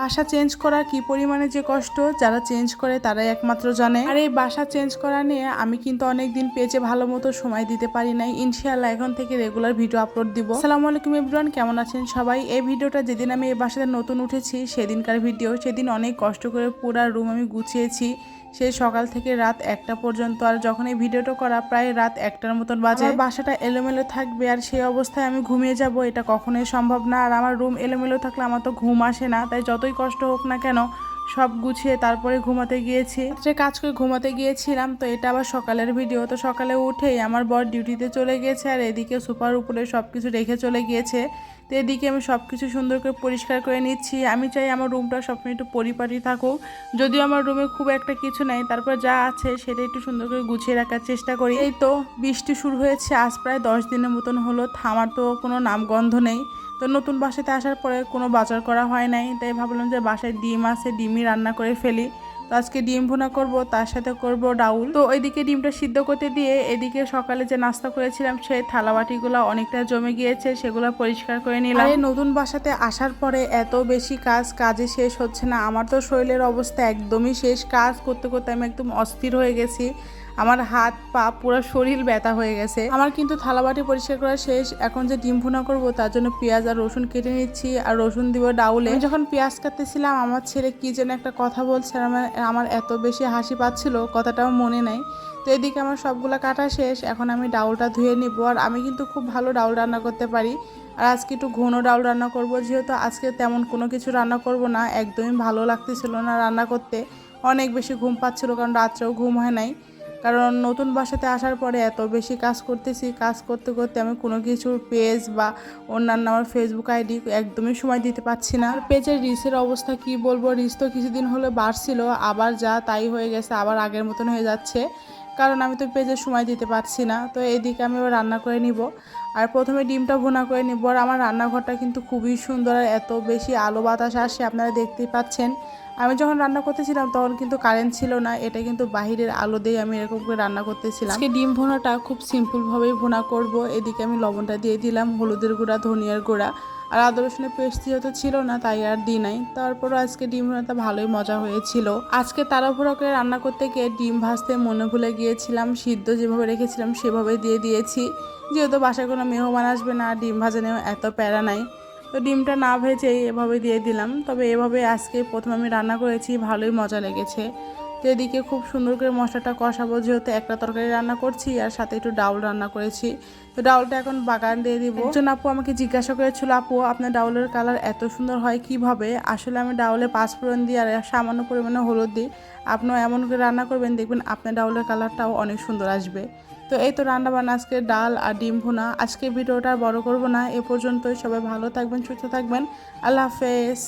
বাসা চেঞ্জ করা কি পরিমাণে যে কষ্ট? যারা চেঞ্জ করে তারাই একমাত্র জানে। আর এই বাসা চেঞ্জ করা নিয়ে আমি কিন্তু অনেক দিন পেজে ভালো মতো সময় দিতে পারি নাই। ইনশাআল্লাহ এখন থেকে রেগুলার ভিডিও আপলোড দিব। আসসালামু আলাইকুম এভরিওয়ান কেমন আছেন সবাই? এই ভিডিওটা যেদিন আমি এই বাসাতে নতুন উঠেছি, সেদিনকার ভিডিও সেদিন অনেক কষ্ট করে পুরা রুম আমি গুছিয়েছি। সেই সকাল থেকে রাত একটা পর্যন্ত, আর যখন এই ভিডিওটা করা প্রায় রাত একটার মতন বাজে। বাসাটা এলোমেলো থাকবে, আর সেই অবস্থায় আমি ঘুমিয়ে যাব, এটা কখনোই সম্ভব না। আর আমার রুম এলোমেলো থাকলে আমার তো ঘুম আসে না, তাই যতই কষ্ট হোক না কেন সব গুছিয়ে তারপরে ঘুমাতে গিয়েছি। রাত্রে কাজ করে ঘুমাতে গিয়েছিলাম, তো এটা আবার সকালের ভিডিও। তো সকালে উঠেই আমার বর ডিউটিতে চলে গিয়েছে আর এদিকে সুপার উপরে সব কিছু রেখে চলে গিয়েছে। তো এদিকে আমি সব কিছু সুন্দর করে পরিষ্কার করে নিচ্ছি। আমি চাই আমার রুমটা সবসময় একটু পরিপাটি থাকুক। যদিও আমার রুমে খুব একটা কিছু নাই, তারপর যা আছে সেটা একটু সুন্দর করে গুছিয়ে রাখার চেষ্টা করি। এই তো বৃষ্টি শুরু হয়েছে, আজ প্রায় দশ দিনের মতন হলো থামার তো কোনো নামগন্ধ নেই। তো নতুন বাসাতে আসার পরে কোনো বাজার করা হয় নাই, তাই ভাবলাম যে বাসায় ডিম আছে, ডিমই রান্না করে ফেলি। তো আজকে ডিম ভুনা করব, তার সাথে করব ডাউল। তো ওইদিকে ডিমটা সিদ্ধ করতে দিয়ে এদিকে সকালে যে নাস্তা করেছিলাম সেই থালাবাটিগুলো অনেকটা জমে গিয়েছে, সেগুলো পরিষ্কার করে নিলাম। নতুন বাসাতে আসার পরে এত বেশি কাজ, কাজে শেষ হচ্ছে না। আমার তো শরীরের অবস্থা একদমই শেষ। কাজ করতে করতে আমি একদম অস্থির হয়ে গেছি। আমার হাত, পা, পুরো শরীর ব্যথা হয়ে গেছে। আমার কিন্তু থালাবাটি পরিষ্কার করা শেষ। এখন যে ডিম ভুনা করব, তার জন্য পেঁয়াজ আর রসুন কেটে নিচ্ছি আর রসুন দিব ডাউলে। যখন পেঁয়াজ কাটতেছিলাম, আমার ছেলে কি যেন একটা কথা বলছে আমার আমার এত বেশি হাসি পাচ্ছিল, কথাটাও মনে নাই। তো এদিকে আমার সবগুলো কাটা শেষ। এখন আমি ডাউলটা ধুয়ে নিব আর আমি কিন্তু খুব ভালো ডাউল রান্না করতে পারি। আর আজকে একটু ঘন ডাউল রান্না করব, যেহেতু আজকে তেমন কোনো কিছু রান্না করব না। একদমই ভালো লাগতেছিল না রান্না করতে। অনেক বেশি ঘুম পাচ্ছিল কারণ রাত্রেও ঘুম হয় নাই। কারণ নতুন বাসাতে আসার পরে এত বেশি কাজ করতেছি, কাজ করতে করতে আমি কোনো কিছুর পেজ বা অন্যান্য আমার ফেসবুক আইডি একদমই সময় দিতে পারছি না। আর পেজের রিসের অবস্থা কি বলব? রিস তো কিছুদিন হলে বাড়ছিল, আবার যা তাই হয়ে গেছে, আবার আগের মতন হয়ে যাচ্ছে। কারণ আমি তো পেজে সময় দিতে পারছি না। তো এদিকে আমি এবার রান্না করে নিব। আর প্রথমে ডিমটা ভুনা করে নিব। আর আমার রান্নাঘরটা কিন্তু খুবই সুন্দর আর এত বেশি আলো বাতাস আসে, আপনারা দেখতেই পাচ্ছেন। আমি যখন রান্না করতেছিলাম তখন কিন্তু কারেন্ট ছিল না। এটা কিন্তু বাহিরের আলো দিয়ে আমি এরকম করে রান্না করতেছিলাম। আজকে ডিম ভুনাটা খুব সিম্পলভাবেই ভুনা করব। এদিকে আমি লবণটা দিয়ে দিলাম, হলুদের গুঁড়া, ধনিয়ার গুঁড়া। আর আদা রসুনের পেস্ট যেহেতু ছিল না, তাই আর দিই নাই। তারপরও আজকে ডিম ভুনাটা ভালোই মজা হয়েছিল। আজকে তাড়াহুড়ো করে রান্না করতে গিয়ে ডিম ভাজতে মনে ভুলে গিয়েছিলাম, সিদ্ধ যেভাবে রেখেছিলাম সেভাবে দিয়ে দিয়েছি। যেহেতু বাসায় কোনো মেহমান আসবে না, ডিম ভাজানেও এত প্যারা নাই। তো ডিমটা না ভেজেই এভাবে দিয়ে দিলাম। তবে এভাবে আজকে প্রথম আমি রান্না করেছি, ভালোই মজা লেগেছে। তো এদিকে খুব সুন্দর করে মশলাটা কষাবো, যেহেতু একটা তরকারি রান্না করছি আর সাথে একটু ডাউল রান্না করেছি। তো ডাউলটা এখন বাগান দিয়ে দিব। একজন আপু আমাকে জিজ্ঞাসা করেছিল, আপু, আপনার ডাউলের কালার এত সুন্দর হয় কীভাবে? আসলে আমি ডাউলে পাঁচ পাঁচফোড়ন দিই আর সামান্য পরিমাণে হলুদ দিই। আপনিও এমন করে রান্না করবেন, দেখবেন আপনার ডাউলের কালারটাও অনেক সুন্দর আসবে। তো এই তো রান্না বান্না, আজকে ডাল আর ডিম ভুনা। আজকে ভিডিওটা বড় করব না, এ পর্যন্তই। সবাই ভালো থাকবেন, সুস্থ থাকবেন। আল্লাহ হাফেজ।